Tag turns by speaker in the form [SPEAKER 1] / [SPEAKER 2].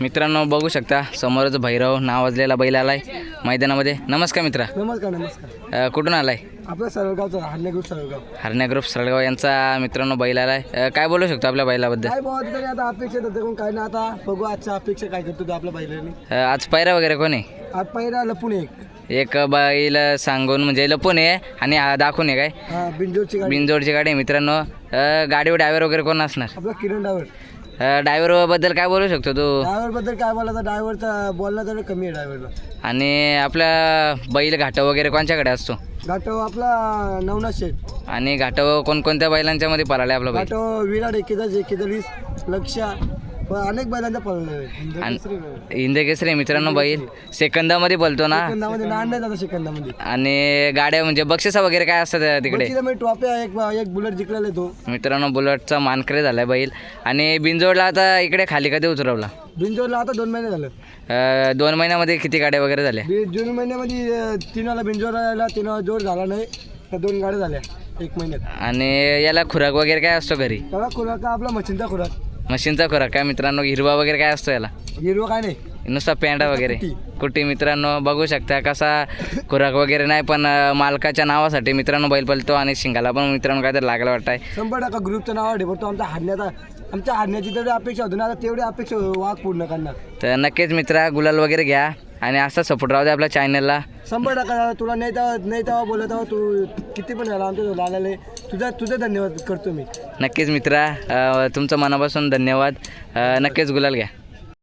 [SPEAKER 1] मित्रांनो बघू शकता समोरच भैरव नावाजलेला बैल आलाय मैदानामध्ये. नमस्कार मित्रा.
[SPEAKER 2] नमस्कार नमस्कार.
[SPEAKER 1] अ, कुठून आलाय?
[SPEAKER 2] आपलं सरळगावचं हाडणे ग्रुप सरळगाव.
[SPEAKER 1] हरण्या ग्रुप सळगाव यांचा मित्रांनो बैल आलाय. अ, काय बोलू शकतो आपल्या बैलाबद्दल?
[SPEAKER 2] काय बाबा तरी आता अपेक्षा कोण काय ना आता बघू आजच्या अपेक्षा काय करतो ते आपल्या बैलांनी.
[SPEAKER 1] अ, आज पायरा वगैरे कोण? आहे
[SPEAKER 2] आज पहिला लपून एक.
[SPEAKER 1] एक बैल सांगून म्हणजे लपून आहे आणि हा दाखवून आहे काय?
[SPEAKER 2] हा बिंजोरची गाडी.
[SPEAKER 1] बिनजोडची गाडी आहे मित्रांनो. अ, गाडीवर ड्रायव्हर वगैरे कोण असणार?
[SPEAKER 2] आपला किरण ड्रायव्हर
[SPEAKER 1] ड्रायव्हरबद्दल काय बोलू शकतो तू?
[SPEAKER 2] ड्रायव्हरबद्दल काय बोलायचं? ड्रायव्हरचा बोलणं तर कमी आहे ड्रायव्हरला
[SPEAKER 1] आणि आपला बैल घाट वगैरे कोणच्याकडे असतो?
[SPEAKER 2] घाटो आपला नवनाथ शेठ.
[SPEAKER 1] आणि घाट कोणकोणत्या बैलांच्या मध्ये पळाला आपला बैल?
[SPEAKER 2] घाटो विराट एकेदाच एकेदारीस लक्ष अनेक बैलांचा पळलं
[SPEAKER 1] मित्रांनो बैल. सेकंदामध्ये बोलतो ना?
[SPEAKER 2] सेकंदामध्ये
[SPEAKER 1] आणि गाड्या म्हणजे बक्षिसा वगैरे काय असतात तिकडे?
[SPEAKER 2] ट्रॉफी आहे एक एक बुलेट जिंकलेला तो.
[SPEAKER 1] मित्रांनो बुलेटचा मानकरे झालाय बैल. आणि बिंजोडला आता इकडे खाली कधी उतरवला?
[SPEAKER 2] बिंजोरला आता दोन महिने झालं.
[SPEAKER 1] दोन महिन्यामध्ये किती गाड्या वगैरे झाल्या?
[SPEAKER 2] जून महिन्यामध्ये तीन वाला बिंजोरला तीन वाला जोर झाला नाही तर दोन गाड्या झाल्या एक महिन्यात.
[SPEAKER 1] आणि याला खुराक वगैरे काय असतो घरी?
[SPEAKER 2] खुराक आपला मच्छींचा खुराक.
[SPEAKER 1] मशीनचा खुराक काय मित्रांनो? हिरवा वगैरे काय असतो याला?
[SPEAKER 2] हिरवा काय नाही.
[SPEAKER 1] नुसता पेंडा वगैरे. कुठे मित्रांनो बघू शकता कसा खुराक वगैरे नाही पण अ, मालकाच्या नावासाठी मित्रांनो बैल पळतो आणि शिंगाला पण मित्रांनो काहीतरी लागला वाटतंय.
[SPEAKER 2] शंभर टक्का ग्रुपचं नाव आहे तो आमच्या हारण्याचा आमच्या हारण्याची तेवढी अपेक्षा होती ना आता तेवढी अपेक्षा वाघ पूर्ण करणार.
[SPEAKER 1] तर नक्कीच मित्रा गुलाल वगैरे घ्या आणि असा सपोर्ट राहू दे आपल्या चॅनलला
[SPEAKER 2] शंभर टक्का दादा, तुला नाही तेव्हा नाही तेव्हा बोलत तेव्हा तू किती पण झाला आमच्या आलेले तुझा तुझे धन्यवाद करतो मी.
[SPEAKER 1] नक्कीच मित्रा तुमचं मनापासून धन्यवाद. नक्कीच गुलाल घ्या.